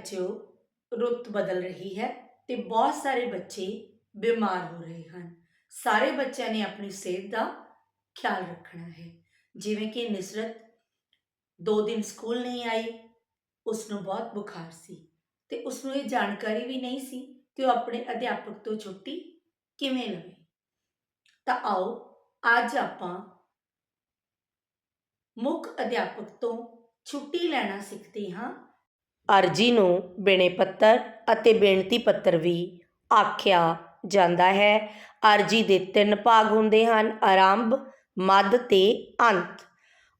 ਬੱਚਿਓ ਰੁੱਤ ਬਦਲ ਰਹੀ ਹੈ ਤੇ ਬਹੁਤ ਸਾਰੇ ਬੱਚੇ ਬਿਮਾਰ ਹੋ ਰਹੇ ਹਨ ਸਾਰੇ ਬੱਚਿਆਂ ਨੇ ਆਪਣੀ ਸਿਹਤ ਦਾ ਖਿਆਲ ਰੱਖਣਾ ਹੈ ਜਿਵੇਂ ਕਿ ਨਿਸਰਤ ਦੋ ਦਿਨ ਸਕੂਲ ਨਹੀਂ ਆਈ ਉਸ ਨੂੰ ਬਹੁਤ ਬੁਖਾਰ ਸੀ ਤੇ ਉਸ ਨੂੰ ਇਹ ਜਾਣਕਾਰੀ ਵੀ ਨਹੀਂ ਸੀ ਕਿ ਉਹ ਆਪਣੇ ਅਧਿਆਪਕ ਤੋਂ ਛੁੱਟੀ ਕਿਵੇਂ ਲਵੇ ਤਾਂ ਆਓ ਅੱਜ ਆਪਾਂ ਮੁੱਖ ਅਧਿਆਪਕ ਤੋਂ ਛੁੱਟੀ ਲੈਣਾ ਸਿੱਖਦੇ ਹਾਂ ਅਰਜੀ ਨੂੰ ਬਿਨੇ ਪੱਤਰ ਅਤੇ ਬੇਨਤੀ ਪੱਤਰ ਵੀ ਆਖਿਆ ਜਾਂਦਾ ਹੈ। ਅਰਜੀ ਦੇ ਤਿੰਨ ਭਾਗ ਹੁੰਦੇ ਹਨ, ਆਰੰਭ, ਮੱਧ ਤੇ ਅੰਤ।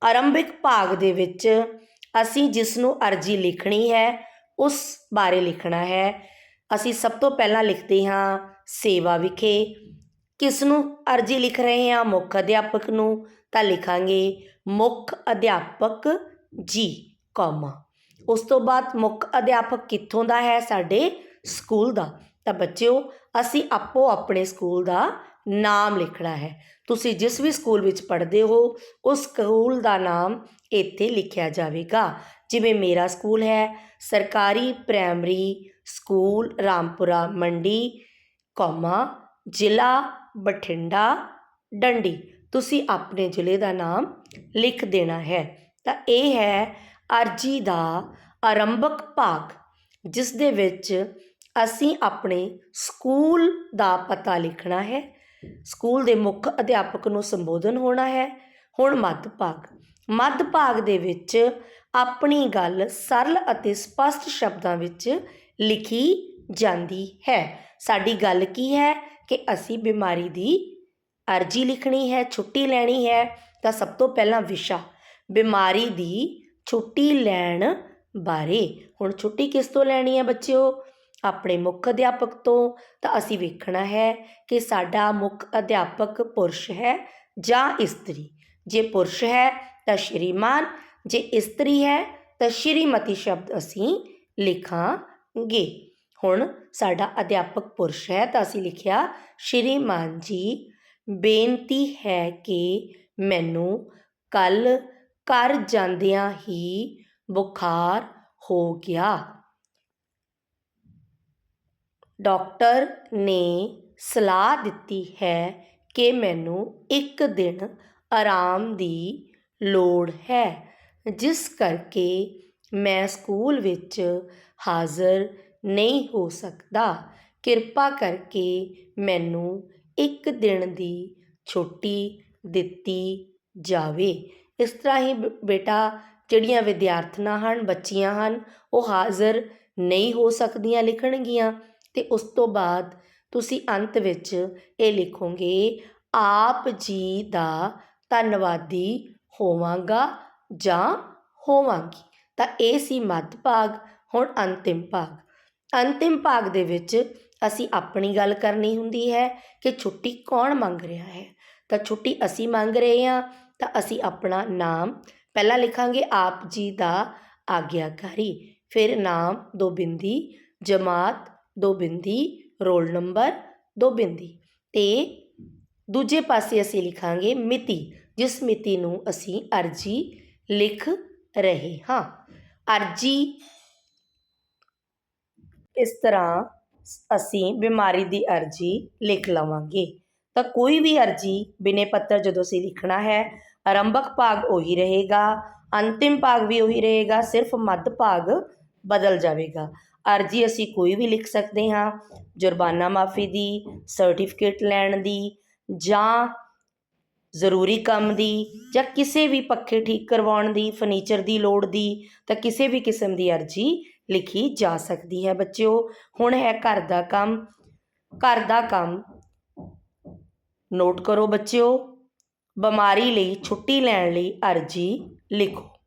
ਆਰੰਭਿਕ ਭਾਗ ਦੇ ਵਿੱਚ ਅਸੀਂ ਜਿਸ ਨੂੰ ਅਰਜੀ ਲਿਖਣੀ ਹੈ, ਉਸ ਬਾਰੇ ਲਿਖਣਾ ਹੈ। ਅਸੀਂ ਸਭ ਤੋਂ ਪਹਿਲਾਂ ਲਿਖਦੇ ਹਾਂ, ਸੇਵਾ ਵਿਖੇ। ਕਿਸ ਨੂੰ ਅਰਜੀ ਲਿਖ ਰਹੇ ਹਾਂ, ਮੁੱਖ ਅਧਿਆਪਕ ਨੂੰ, ਤਾਂ ਲਿਖਾਂਗੇ ਮੁੱਖ ਅਧਿਆਪਕ ਜੀ, ਕੌਮਾ। ਉਸ ਤੋਂ ਬਾਅਦ ਮੁੱਖ ਅਧਿਆਪਕ ਕਿੱਥੋਂ ਦਾ ਹੈ? ਸਾਡੇ ਸਕੂਲ ਦਾ। ਤਾਂ ਬੱਚਿਓ, ਅਸੀਂ ਆਪੋ ਆਪਣੇ ਸਕੂਲ ਦਾ ਨਾਮ ਲਿਖਣਾ ਹੈ। ਤੁਸੀਂ ਜਿਸ ਵੀ ਸਕੂਲ ਵਿੱਚ ਪੜ੍ਹਦੇ ਹੋ, ਉਸ ਸਕੂਲ ਦਾ ਨਾਮ ਇੱਥੇ ਲਿਖਿਆ ਜਾਵੇਗਾ। ਜਿਵੇਂ ਮੇਰਾ ਸਕੂਲ ਹੈ, ਸਰਕਾਰੀ ਪ੍ਰਾਇਮਰੀ ਸਕੂਲ ਰਾਮਪੁਰਾ ਮੰਡੀ, ਕੌਮਾ ਜ਼ਿਲ੍ਹਾ ਬਠਿੰਡਾ, ਡੰਡੀ। ਤੁਸੀਂ ਆਪਣੇ ਜ਼ਿਲ੍ਹੇ ਦਾ ਨਾਮ ਲਿਖ ਦੇਣਾ ਹੈ। ਤਾਂ ਇਹ ਹੈ ਅਰਜੀ ਦਾ ਆਰੰਭਕ ਭਾਗ, ਜਿਸ ਦੇ ਵਿੱਚ ਅਸੀਂ ਆਪਣੇ ਸਕੂਲ ਦਾ ਪਤਾ ਲਿਖਣਾ ਹੈ, ਸਕੂਲ ਦੇ ਮੁੱਖ ਅਧਿਆਪਕ ਨੂੰ ਸੰਬੋਧਨ ਹੋਣਾ ਹੈ। ਹੁਣ ਮੱਧ ਭਾਗ। ਮੱਧ ਭਾਗ ਦੇ ਵਿੱਚ ਆਪਣੀ ਗੱਲ ਸਰਲ ਅਤੇ ਸਪਸ਼ਟ ਸ਼ਬਦਾਂ ਵਿੱਚ ਲਿਖੀ ਜਾਂਦੀ ਹੈ। ਸਾਡੀ ਗੱਲ ਕੀ ਹੈ? ਕਿ ਅਸੀਂ ਬਿਮਾਰੀ ਦੀ ਅਰਜੀ ਲਿਖਣੀ ਹੈ, ਛੁੱਟੀ ਲੈਣੀ ਹੈ, ਤਾਂ ਸਭ ਤੋਂ ਪਹਿਲਾਂ ਵਿਸ਼ਾ। ਬਿਮਾਰੀ ਦੀ ਛੁੱਟੀ ਲੈਣ ਬਾਰੇ। ਹੁਣ ਛੁੱਟੀ ਕਿਸ ਤੋਂ ਲੈਣੀ ਹੈ ਬੱਚਿਓ? ਆਪਣੇ ਮੁੱਖ ਅਧਿਆਪਕ ਤੋਂ। ਤਾਂ ਅਸੀਂ ਵੇਖਣਾ ਹੈ ਕਿ ਸਾਡਾ ਮੁੱਖ ਅਧਿਆਪਕ ਪੁਰਸ਼ ਹੈ ਜਾਂ ਇਸਤਰੀ। ਜੇ ਪੁਰਸ਼ ਹੈ ਤਾਂ ਸ਼੍ਰੀਮਾਨ, ਜੇ ਇਸਤਰੀ ਹੈ ਤਾਂ ਸ਼੍ਰੀਮਤੀ ਸ਼ਬਦ ਅਸੀਂ ਲਿਖਾਂਗੇ। ਹੁਣ ਸਾਡਾ ਅਧਿਆਪਕ ਪੁਰਸ਼ ਹੈ ਤਾਂ ਅਸੀਂ ਲਿਖਿਆ, ਸ਼੍ਰੀਮਾਨ ਜੀ, ਬੇਨਤੀ ਹੈ ਕਿ ਮੈਨੂੰ ਕੱਲ ਘਰ ਜਾਂਦਿਆਂ ਹੀ ਬੁਖਾਰ ਹੋ ਗਿਆ। ਡਾਕਟਰ ਨੇ ਸਲਾਹ ਦਿੱਤੀ ਹੈ ਕਿ ਮੈਨੂੰ ਇੱਕ ਦਿਨ ਆਰਾਮ ਦੀ ਲੋੜ ਹੈ, ਜਿਸ ਕਰਕੇ ਮੈਂ ਸਕੂਲ ਵਿੱਚ ਹਾਜ਼ਰ ਨਹੀਂ ਹੋ ਸਕਦਾ। ਕਿਰਪਾ ਕਰਕੇ ਮੈਨੂੰ ਇੱਕ ਦਿਨ ਦੀ ਛੁੱਟੀ ਦਿੱਤੀ ਜਾਵੇ। ਇਸ ਤਰ੍ਹਾਂ ਹੀ ਬ- ਬੇਟਾ ਜਿਹੜੀਆਂ ਵਿਦਿਆਰਥਣਾਂ ਹਨ, ਬੱਚੀਆਂ ਹਨ, ਉਹ ਹਾਜ਼ਰ ਨਹੀਂ ਹੋ ਸਕਦੀਆਂ ਲਿਖਣਗੀਆਂ ਤੇ ਉਸ ਤੋਂ ਬਾਅਦ ਤੁਸੀਂ ਅੰਤ ਵਿੱਚ ਇਹ ਲਿਖੋਗੇ, ਆਪ ਜੀ ਦਾ ਧੰਨਵਾਦੀ ਹੋਵਾਂਗਾ ਜਾਂ ਹੋਵਾਂਗੀ? ਤਾਂ ਇਹ ਸੀ ਮੱਧ ਭਾਗ, ਹੁਣ ਅੰਤਿਮ ਭਾਗ। ਅੰਤਿਮ ਭਾਗ ਦੇ ਵਿੱਚ ਅਸੀਂ ਆਪਣੀ ਗੱਲ ਕਰਨੀ ਹੁੰਦੀ ਹੈ ਕਿ ਛੁੱਟੀ ਕੌਣ ਮੰਗ ਰਿਹਾ ਹੈ? ਤਾਂ ਛੁੱਟੀ ਅਸੀਂ ਮੰਗ ਰਹੇ ਹਾਂ, ਤਾਂ ਅਸੀਂ ਆਪਣਾ ਨਾਮ ਪਹਿਲਾਂ ਲਿਖਾਂਗੇ, ਆਪ ਜੀ ਦਾ ਆਗਿਆਕਾਰੀ। ਫਿਰ ਨਾਮ ਦੋ ਬਿੰਦੀ ਜਮਾਤ ਦੋ ਬਿੰਦੀ ਰੋਲ ਨੰਬਰ ਦੋ ਬਿੰਦੀ ਤੇ ਦੂਜੇ ਪਾਸੇ ਅਸੀਂ ਲਿਖਾਂਗੇ ਮਿਤੀ, ਜਿਸ ਮਿਤੀ ਨੂੰ ਅਸੀਂ ਅਰਜੀ ਲਿਖ ਰਹੇ ਹਾਂ। ਅਰਜੀ ਇਸ ਤਰ੍ਹਾਂ ਅਸੀਂ ਬਿਮਾਰੀ ਦੀ ਅਰਜੀ ਲਿਖ ਲਵਾਂਗੇ। ਤਾਂ ਕੋਈ ਵੀ ਅਰਜੀ ਬਿਨੇ ਪੱਤਰ ਜਦੋਂ ਅਸੀਂ ਲਿਖਣਾ ਹੈ, ਆਰੰਭਕ ਭਾਗ ਉਹੀ ਰਹੇਗਾ, ਅੰਤਿਮ ਭਾਗ ਵੀ ਉਹੀ ਰਹੇਗਾ, ਸਿਰਫ ਮੱਧ ਭਾਗ ਬਦਲ ਜਾਵੇਗਾ। ਅਰਜੀ ਅਸੀਂ ਕੋਈ ਵੀ ਲਿਖ ਸਕਦੇ ਹਾਂ ਜੁਰਮਾਨਾ ਮਾਫੀ ਦੀ, ਸਰਟੀਫਿਕੇਟ ਲੈਣ ਦੀ ਜਾਂ ਜ਼ਰੂਰੀ ਕੰਮ ਦੀ ਜਾਂ ਕਿਸੇ ਵੀ ਪੱਖੇ ਠੀਕ ਕਰਵਾਉਣ ਦੀ, ਫਰਨੀਚਰ ਦੀ ਲੋੜ ਦੀ, ਤਾਂ ਕਿਸੇ ਵੀ ਕਿਸਮ ਦੀ ਅਰਜੀ ਲਿਖੀ ਜਾ ਸਕਦੀ ਹੈ। ਬੱਚਿਓ, ਹੁਣ ਹੈ ਘਰ ਦਾ ਕੰਮ, ਘਰ ਦਾ ਕੰਮ ਨੋਟ ਕਰੋ ਬੱਚਿਓ ਬਿਮਾਰੀ ਲਈ ਛੁੱਟੀ ਲੈਣ ਲਈ ਅਰਜੀ ਲਿਖੋ।